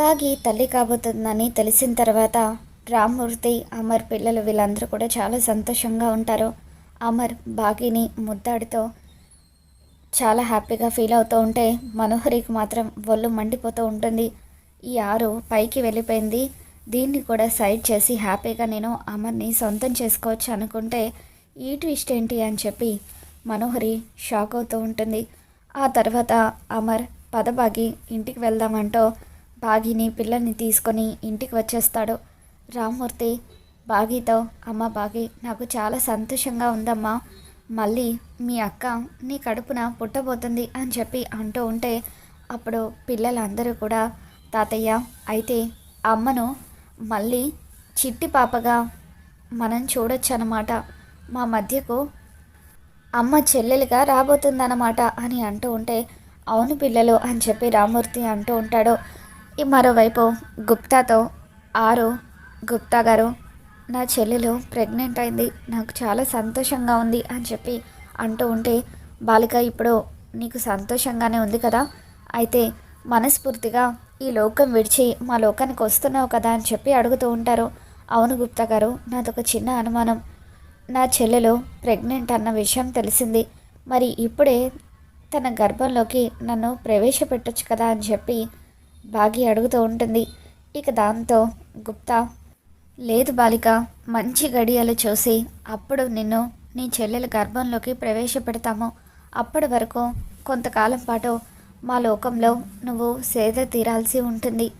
అలాగే తల్లి కాబోతుందని తెలిసిన తర్వాత రామ్మూర్తి అమర్ పిల్లలు వీళ్ళందరూ కూడా చాలా సంతోషంగా ఉంటారు. అమర్ బాగిని ముద్దాడితో చాలా హ్యాపీగా ఫీల్ అవుతూ ఉంటే మనోహరికి మాత్రం ఒళ్ళు మండిపోతూ ఉంటుంది. ఈ ఆరు పైకి వెళ్ళిపోయింది. దీన్ని కూడా సైడ్ చేసి హ్యాపీగా నేను అమర్ని సొంతం చేసుకోవచ్చు అనుకుంటే ఈ ట్విస్ట్ ఏంటి అని చెప్పి మనోహరి షాక్ అవుతూ ఉంటుంది. ఆ తర్వాత అమర్ పదబాగి ఇంటికి వెళ్దామంటూ బాగిని పిల్లల్ని తీసుకొని ఇంటికి వచ్చేస్తాడు. రామ్మూర్తి బాగితో అమ్మ బాగి నాకు చాలా సంతోషంగా ఉందమ్మా. మళ్ళీ మీ అక్క నీ కడుపున పుట్టబోతుంది అని చెప్పి అంటూ ఉంటే అప్పుడు పిల్లలందరూ కూడా తాతయ్య అయితే అమ్మను మళ్ళీ చిట్టి పాపగా మనం చూడొచ్చనమాట మా మధ్యకు అమ్మ చెల్లెలుగా రాబోతుందన్నమాట అని అంటూ ఉంటే అవును పిల్లలు అని చెప్పి రామూర్తి అంటూ ఉంటాడు. మరోవైపు గుప్తాతో ఆరు గుప్తా గారు నా చెల్లెలు ప్రెగ్నెంట్ అయింది నాకు చాలా సంతోషంగా ఉంది అని చెప్పి అంటూ ఉంటే బాలిక ఇప్పుడు నీకు సంతోషంగానే ఉంది కదా? అయితే మనస్ఫూర్తిగా ఈ లోకం విడిచి మా లోకానికి వస్తున్నావు కదా అని చెప్పి అడుగుతూ ఉంటారు. అవును గుప్తా గారు నాదొక చిన్న అనుమానం. నా చెల్లెలు ప్రెగ్నెంట్ అన్న విషయం తెలిసింది. మరి ఇప్పుడే తన గర్భంలోకి నన్ను ప్రవేశపెట్టొచ్చు కదా అని చెప్పి బాగి అడుగుతూ ఉంటుంది. ఇక దాంతో గుప్తా లేదు బాలిక మంచి గడియలు చూసి అప్పుడు నిన్ను నీ చెల్లెల గర్భంలోకి ప్రవేశపెడతాము. అప్పటి వరకు కొంతకాలం పాటు మా లోకంలో నువ్వు సేద తీరాల్సి ఉంటుంది.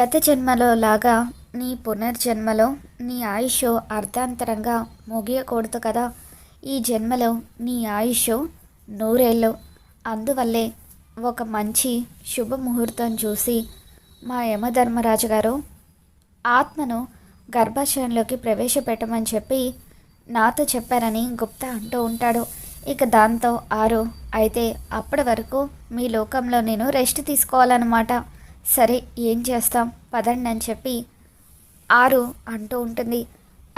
గత జన్మలో లాగా నీ పునర్జన్మలో నీ ఆయుష్ అర్ధాంతరంగా ముగియకూడదు కదా. ఈ జన్మలో నీ ఆయుష్ నూరేళ్ళు. అందువల్లే ఒక మంచి శుభముహూర్తం చూసి మా యమధర్మరాజు గారు ఆత్మను గర్భాశయంలోకి ప్రవేశపెట్టమని చెప్పి నాతో చెప్పారని గుప్తా అంటూ ఉంటాడు. ఇక దాంతో ఆరు అయితే అప్పటి వరకు మీ లోకంలో నేను రెస్ట్ తీసుకోవాలన్నమాట. సరే ఏం చేస్తాం? పదండి అని చెప్పి ఆరు అంటూ ఉంటుంది.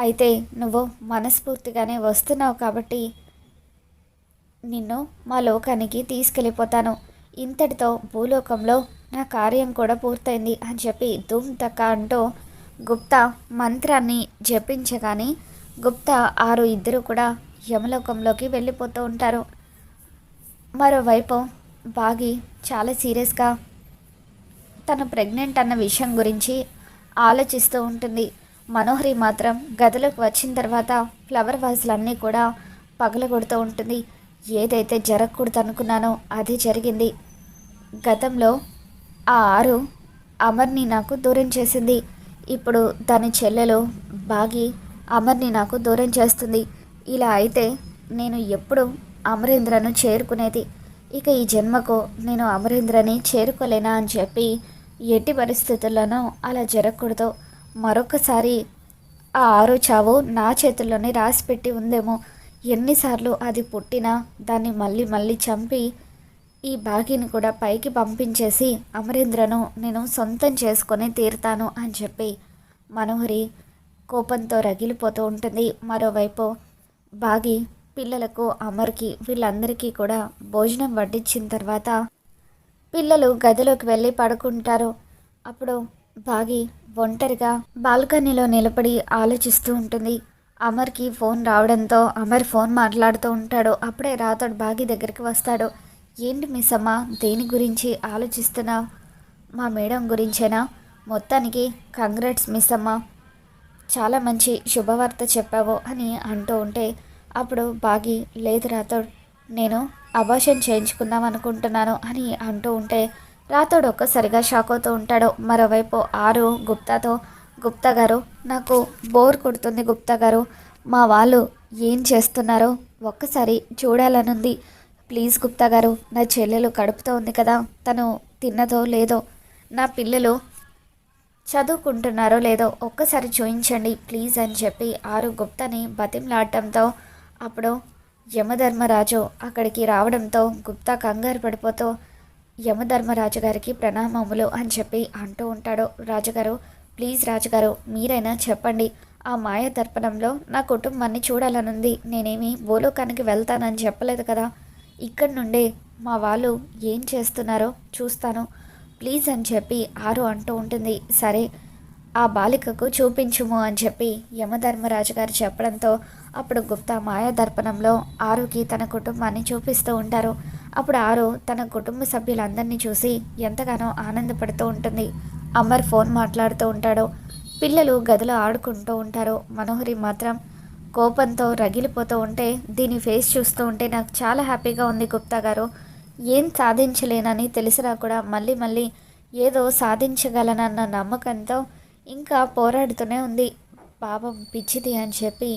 అయితే నువ్వు మనస్ఫూర్తిగానే వస్తున్నావు కాబట్టి నిన్ను మా లోకానికి తీసుకెళ్ళిపోతాను. ఇంతటితో భూలోకంలో నా కార్యం కూడా పూర్తయింది అని చెప్పి ధూమ్ తక్క అంటూ గుప్తా మంత్రాన్ని జపించగానే గుప్తా ఆరు ఇద్దరు కూడా యమలోకంలోకి వెళ్ళిపోతూ ఉంటారు. మరోవైపు బాగి చాలా సీరియస్గా తను ప్రెగ్నెంట్ అన్న విషయం గురించి ఆలోచిస్తూ ఉంటుంది. మనోహరి మాత్రం గదిలోకి వచ్చిన తర్వాత ఫ్లవర్ వాజులన్నీ కూడా పగలగొడుతూ ఉంటుంది. ఏదైతే జరగకూడదు అనుకున్నానో అది జరిగింది. గతంలో ఆ ఆరు అమర్ని నాకు దూరం చేసింది. ఇప్పుడు దాని చెల్లెలు బాగి అమర్ని నాకు దూరం చేస్తుంది. ఇలా అయితే నేను ఎప్పుడు అమరేంద్రను చేరుకునేది. ఇక ఈ జన్మకు నేను అమరేంద్రని చేరుకోలేనా అని చెప్పి ఎట్టి పరిస్థితుల్లోనూ అలా జరగకూడదు. మరొకసారి ఆ ఆరు చావు నా చేతుల్లోనే రాసిపెట్టి ఉందేమో. ఎన్నిసార్లు అది పుట్టినా దాన్ని మళ్ళీ మళ్ళీ చంపి ఈ బాగిని కూడా పైకి పంపించేసి అమరేంద్రను నేను సొంతం చేసుకొని తీరుతాను అని చెప్పి మనోహరి కోపంతో రగిలిపోతూ ఉంటుంది. మరోవైపు బాగి పిల్లలకు అమర్కి వీళ్ళందరికీ కూడా భోజనం వడ్డించిన తర్వాత పిల్లలు గదిలోకి వెళ్ళి పడుకుంటారు. అప్పుడు బాగి ఒంటరిగా బాల్కనీలో నిలబడి ఆలోచిస్తూ ఉంటుంది. అమర్కి ఫోన్ రావడంతో అమర్ ఫోన్ మాట్లాడుతూ ఉంటాడు. అప్పుడే రాతడు బాగి దగ్గరికి వస్తాడు. ఏంటి మిస్ అమ్మ దేని గురించి ఆలోచిస్తున్నావు? మా మేడం గురించేనా? మొత్తానికి కంగ్రాట్స్ మిస్ అమ్మ చాలా మంచి శుభవార్త చెప్పావు అని అంటూ ఉంటే అప్పుడు బాగి లేదు రాతోడు నేను అబాషన్ చేయించుకుందాం అనుకుంటున్నాను అని అంటూ ఉంటే రాతోడు ఒక్కసారిగా షాక్ అవుతూ ఉంటాడు. మరోవైపు ఆరు గుప్తాతో గుప్తా గారు నాకు బోర్ కొడుతుంది గుప్తా గారు. మా వాళ్ళు ఏం చేస్తున్నారో ఒక్కసారి చూడాలనుంది. ప్లీజ్ గుప్తా గారు నా చెల్లెలు కడుపుతో ఉంది కదా తను తిన్నదో లేదో నా పిల్లలు చదువుకుంటున్నారో లేదో ఒక్కసారి చూయించండి ప్లీజ్ అని చెప్పి ఆరు గుప్తని బతింలాడటంతో అప్పుడు యమధర్మరాజు అక్కడికి రావడంతో గుప్తా కంగారు పడిపోతూ యమధర్మరాజు గారికి ప్రణామములు అని చెప్పి అంటూ ఉంటాడు రాజుగారు. ప్లీజ్ రాజుగారు మీరైనా చెప్పండి ఆ మాయ దర్పణంలో నా కుటుంబాన్ని చూడాలనుంది నేనేమి భూలోకానికి వెళ్తానని చెప్పలేదు కదా. ఇక్కడి నుండే మా వాళ్ళు ఏం చేస్తున్నారో చూస్తాను. ప్లీజ్ అని చెప్పి ఆరు అంటూ ఉంటుంది. సరే ఆ బాలికకు చూపించుము అని చెప్పి యమధర్మరాజు గారు చెప్పడంతో అప్పుడు గుప్తా మాయాదర్పణంలో ఆరుకి తన కుటుంబాన్ని చూపిస్తూ ఉంటారు. అప్పుడు ఆరు తన కుటుంబ సభ్యులందరినీ చూసి ఎంతగానో ఆనందపడుతూ ఉంటుంది. అమర్ ఫోన్ మాట్లాడుతూ ఉంటాడు. పిల్లలు గదిలో ఆడుకుంటూ ఉంటారు. మనోహరి మాత్రం కోపంతో రగిలిపోతూ ఉంటే దీని ఫేస్ చూస్తూ ఉంటే నాకు చాలా హ్యాపీగా ఉంది గుప్తా గారు. ఏం సాధించలేనని తెలిసినా కూడా మళ్ళీ మళ్ళీ ఏదో సాధించగలనన్న నమ్మకంతో ఇంకా పోరాడుతూనే ఉంది. పాపం పిచ్చిది అని చెప్పి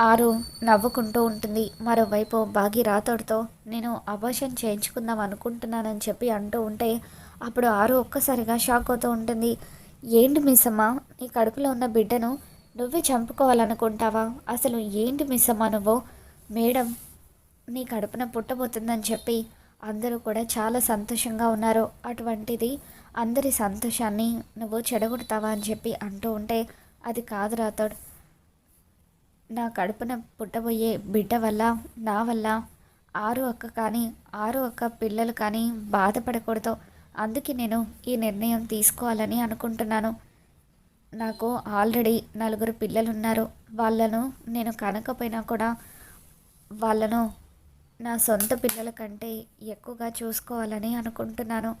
ఆరు నవ్వుకుంటూ ఉంటుంది. మరోవైపు బాగి రాతోడితో నేను అబాషన్ చేయించుకుందాం అనుకుంటున్నానని చెప్పి అంటూ ఉంటే అప్పుడు ఆరు ఒక్కసారిగా షాక్ అవుతూ ఉంటుంది. ఏంటి మిస్సమ్మ నీ కడుపులో ఉన్న బిడ్డను నువ్వే చంపుకోవాలనుకుంటావా? అసలు ఏంటి మిస్ నువ్వు మేడం నీ కడుపున పుట్టబోతుందని చెప్పి అందరూ కూడా చాలా సంతోషంగా ఉన్నారు. అటువంటిది అందరి సంతోషాన్ని నువ్వు చెడగొడతావా అని చెప్పి అంటూ ఉంటే అది కాదు రాతోడు నా కడుపున పుట్టబోయే బిడ్డ వల్ల నా వల్ల ఆరు అక్క కానీ ఆరు అక్క పిల్లలు కానీ బాధపడకూడదు. అందుకే నేను ఈ నిర్ణయం తీసుకోవాలని అనుకుంటున్నాను. నాకు ఆల్రెడీ నలుగురు పిల్లలు ఉన్నారు వాళ్ళను నేను కనకపోయినా కూడా వాళ్ళను నా సొంత పిల్లల కంటే ఎక్కువగా చూసుకోవాలని అనుకుంటున్నాను.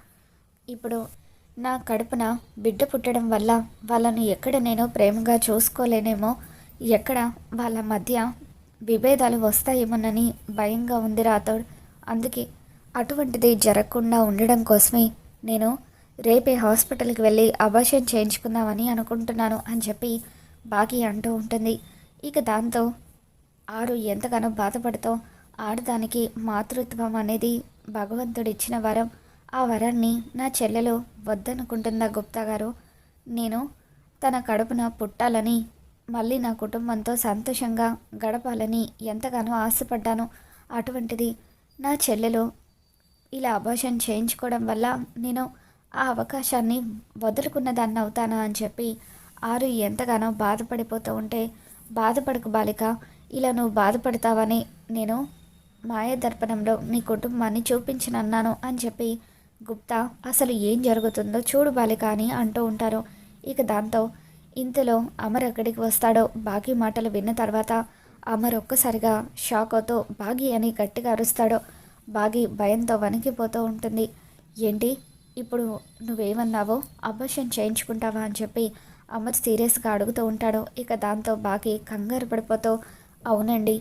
ఇప్పుడు నా కడుపున బిడ్డ పుట్టడం వల్ల వాళ్ళను ఎక్కడ నేను ప్రేమగా చూసుకోలేనేమో ఎక్కడ వాళ్ళ మధ్య విభేదాలు వస్తాయేమోనని భయంగా ఉంది రాతోడు అందుకే అటువంటిది జరగకుండా ఉండడం కోసమే నేను రేపే హాస్పిటల్కి వెళ్ళి అబార్షన్ చేయించుకుందామని అనుకుంటున్నాను అని చెప్పి బాకీ అంటూ ఉంటుంది. ఇక దాంతో ఆరు ఎంతగానో బాధపడుతో ఆడదానికి మాతృత్వం అనేది భగవంతుడిచ్చిన వరం. ఆ వరాన్ని నా చెల్లెలు వద్దనుకుంటుందా గుప్తా గారు? నేను తన కడుపున పుట్టాలని మళ్ళీ నా కుటుంబంతో సంతోషంగా గడపాలని ఎంతగానో ఆశపడ్డాను. అటువంటిది నా చెల్లెలు ఇలా అభాషణ చేయించుకోవడం వల్ల నేను ఆ అవకాశాన్ని వదులుకున్న దాన్ని అవుతానా అని చెప్పి ఆరు ఎంతగానో బాధపడిపోతూ ఉంటే బాధపడకు బాలిక ఇలా నువ్వు బాధపడతావని నేను మాయదర్పణంలో నీ కుటుంబాన్ని చూపించనన్నాను అని చెప్పి గుప్తా అసలు ఏం జరుగుతుందో చూడు బాలిక అని అంటూ ఉంటారు. ఇక దాంతో ఇంతలో అమర్ ఎక్కడికి వస్తాడో బాగి మాటలు విన్న తర్వాత అమర్ ఒక్కసారిగా షాక్ అవుతూ బాగి అని గట్టిగా అరుస్తాడో. బాగి భయంతో వణికిపోతూ ఉంటుంది. ఏంటి? ఇప్పుడు నువ్వేమన్నావో అబర్షన్ చేయించుకుంటావా అని చెప్పి అమర్ సీరియస్గా అడుగుతూ ఉంటాడు. ఇక దాంతో బాకీ కంగారు పడిపోతూ అవునండి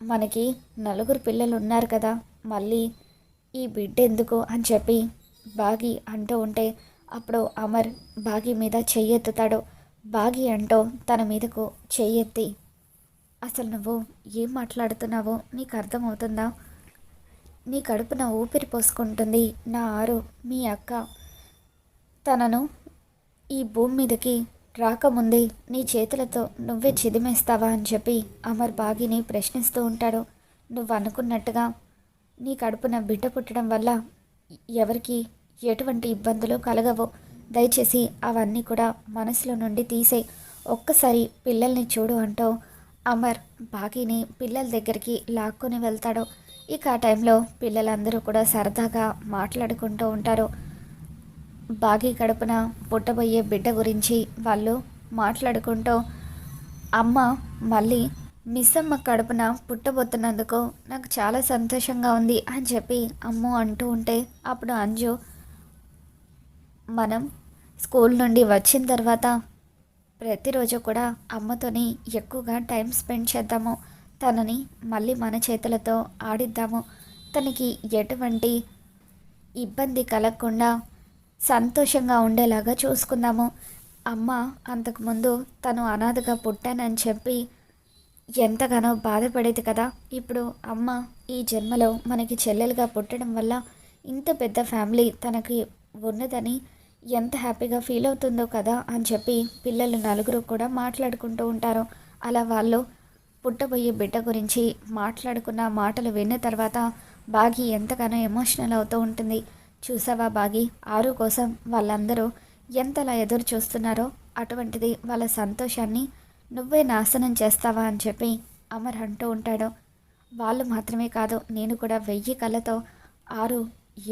మనకి నలుగురు పిల్లలు ఉన్నారు కదా మళ్ళీ ఈ బిడ్డ ఎందుకు? అని చెప్పి బాగి అంటూ ఉంటే అప్పుడు అమర్ బాగి మీద చెయ్యెత్తుతాడు. బాగి అంటూ తన మీదకు చెయ్యెత్తి అసలు నువ్వు ఏం మాట్లాడుతున్నావో నీకు అర్థమవుతుందా? నీ కడుపున ఊపిరి పోసుకుంటుంది నా ఆరు మీ అక్క. తనను ఈ భూమి మీదకి రాకముందే నీ చేతులతో నువ్వే చిదిమేస్తావా అని చెప్పి అమర్ బాగిని ప్రశ్నిస్తూ ఉంటాడు. నువ్వు అనుకున్నట్టుగా నీ కడుపున బిడ్డ పుట్టడం వల్ల ఎవరికి ఎటువంటి ఇబ్బందులు కలగవు. దయచేసి అవన్నీ కూడా మనసులో నుండి తీసే ఒక్కసారి పిల్లల్ని చూడు అంటూ అమర్ బాగీని పిల్లల దగ్గరికి లాక్కొని వెళ్తాడు. ఇక ఆ టైంలో పిల్లలందరూ కూడా సరదాగా మాట్లాడుకుంటూ ఉంటారు. బాగి కడుపున పుట్టబోయే బిడ్డ గురించి వాళ్ళు మాట్లాడుకుంటూ అమ్మ మళ్ళీ మిస్సమ్మ కడుపున పుట్టబోతున్నందుకు నాకు చాలా సంతోషంగా ఉంది అని చెప్పి అమ్ము అంటూ ఉంటే అప్పుడు అంజు మనం స్కూల్ నుండి వచ్చిన తర్వాత ప్రతిరోజు కూడా అమ్మతోని ఎక్కువగా టైం స్పెండ్ చేద్దాము. తనని మళ్ళీ మన చేతులతో ఆడిద్దాము. తనకి ఎటువంటి ఇబ్బంది కలగకుండా సంతోషంగా ఉండేలాగా చూసుకుందాము. అమ్మ అంతకుముందు తను అనాథగా పుట్టానని చెప్పి ఎంతగానో బాధపడేది కదా. ఇప్పుడు అమ్మ ఈ జన్మలో మనకి చెల్లెలుగా పుట్టడం వల్ల ఇంత పెద్ద ఫ్యామిలీ తనకి ఉన్నదని ఎంత హ్యాపీగా ఫీల్ అవుతుందో కదా అని చెప్పి పిల్లలు నలుగురు కూడా మాట్లాడుకుంటూ ఉంటారు. అలా వాళ్ళు పుట్టబోయే బిడ్డ గురించి మాట్లాడుకున్న మాటలు విన్న తర్వాత బాగి ఎంతగానో ఎమోషనల్ అవుతూ ఉంటుంది. చూసావా బాగి? ఆరు కోసం వాళ్ళందరూ ఎంతలా ఎదురు చూస్తున్నారో అటువంటిది వాళ్ళ సంతోషాన్ని నువ్వే నాశనం చేస్తావా అని చెప్పి అమర్ అంటూ ఉంటాడు. వాళ్ళు మాత్రమే కాదు నేను కూడా వెయ్యి కళ్ళతో ఆరు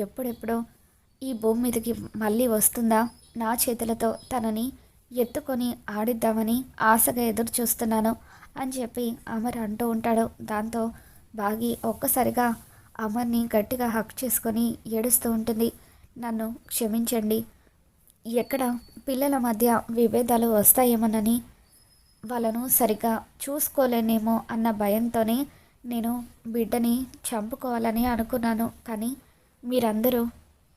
ఎప్పుడెప్పుడో ఈ భూమి మీదకి మళ్ళీ వస్తుందా? నా చేతులతో తనని ఎత్తుకొని ఆడిద్దామని ఆశగా ఎదురు చూస్తున్నాను. అని చెప్పి అమర్ అంటూ ఉంటాడు. దాంతో బాగి ఒక్కసారిగా అమర్ని గట్టిగా హక్ చేసుకొని ఏడుస్తూ ఉంటుంది. నన్ను క్షమించండి. ఎక్కడ పిల్లల మధ్య విభేదాలు వస్తాయేమోనని వాళ్ళను సరిగ్గా చూసుకోలేనేమో అన్న భయంతోనే నేను బిడ్డని చంపుకోవాలని అనుకున్నాను. కానీ మీరందరూ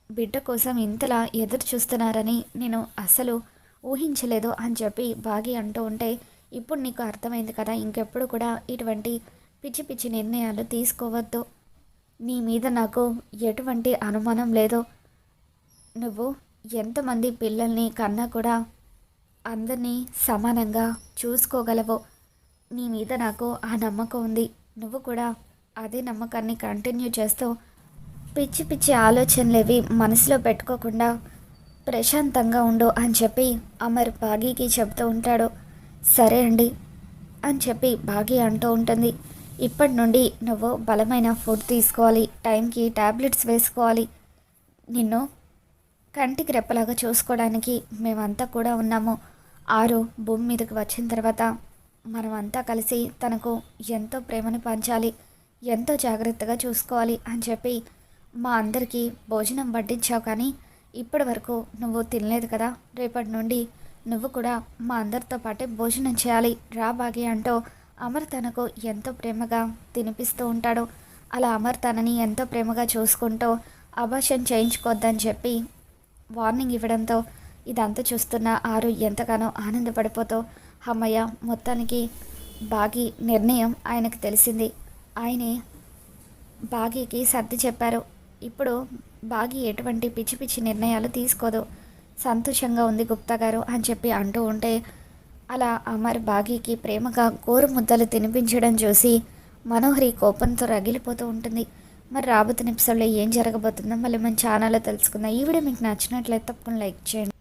బిడ్డ కోసం ఇంతలా ఎదురు చూస్తున్నారని నేను అసలు ఊహించలేదు అని చెప్పి బాగి అంటూ ఉంటే ఇప్పుడు నీకు అర్థమైంది కదా ఇంకెప్పుడు కూడా ఇటువంటి పిచ్చి పిచ్చి నిర్ణయాలు తీసుకోవద్దు. నీ మీద నాకు ఎటువంటి అనుమానం లేదు. నువ్వు ఎంతమంది పిల్లల్ని కన్నా కూడా అందరినీ సమానంగా చూసుకోగలవు. నీ మీద నాకు ఆ నమ్మకం ఉంది. నువ్వు కూడా అదే నమ్మకాన్ని కంటిన్యూ చేస్తూ పిచ్చి పిచ్చి ఆలోచనలేవి మనసులో పెట్టుకోకుండా ప్రశాంతంగా ఉండు అని చెప్పి అమర్ బాగీకి చెప్తూ ఉంటాడు. సరే అండి అని చెప్పి బాగి అంటూ ఉంటుంది. ఇప్పటి నుండి నువ్వు బలమైన ఫుడ్ తీసుకోవాలి టైంకి ట్యాబ్లెట్స్ వేసుకోవాలి. నిన్ను కంటికి రెప్పలాగా చూసుకోవడానికి మేమంతా కూడా ఉన్నాము. ఆరు భూమి మీదకి వచ్చిన తర్వాత మనమంతా కలిసి తనకు ఎంతో ప్రేమను పంచాలి ఎంతో జాగ్రత్తగా చూసుకోవాలి అని చెప్పి మా అందరికీ భోజనం వడ్డించావు కానీ ఇప్పటి వరకు నువ్వు తినలేదు కదా. రేపటి నుండి నువ్వు కూడా మా అందరితో పాటే భోజనం చేయాలి. రా బాగి అంటూ అమర్ తనకు ఎంతో ప్రేమగా తినిపిస్తూ ఉంటాడు. అలా అమర్ తనని ఎంతో ప్రేమగా చూసుకుంటూ అభాషన్ చేయించుకోవద్దని చెప్పి వార్నింగ్ ఇవ్వడంతో ఇదంతా చూస్తున్న ఆరు ఎంతగానో ఆనందపడిపోతూ అమ్మయ్య మొత్తానికి బాగి నిర్ణయం ఆయనకు తెలిసింది. ఆయనే బాగీకి సర్ది చెప్పారు. ఇప్పుడు బాగి ఎటువంటి పిచ్చి పిచ్చి నిర్ణయాలు తీసుకోదు. సంతోషంగా ఉంది గుప్తా గారు అని చెప్పి అంటూ ఉంటే అలా అమర్ బాగీకి ప్రేమగా గోరు ముద్దలు తినిపించడం చూసి మనోహరి కోపంతో రగిలిపోతూ ఉంటుంది. మరి రాబోతున్న ఎపిసోడ్లో ఏం జరగబోతుందో మళ్ళీ మన ఛానల్లో తెలుసుకుందాం. ఈ వీడియో మీకు నచ్చినట్లయితే తప్పకుండా లైక్ చేయండి.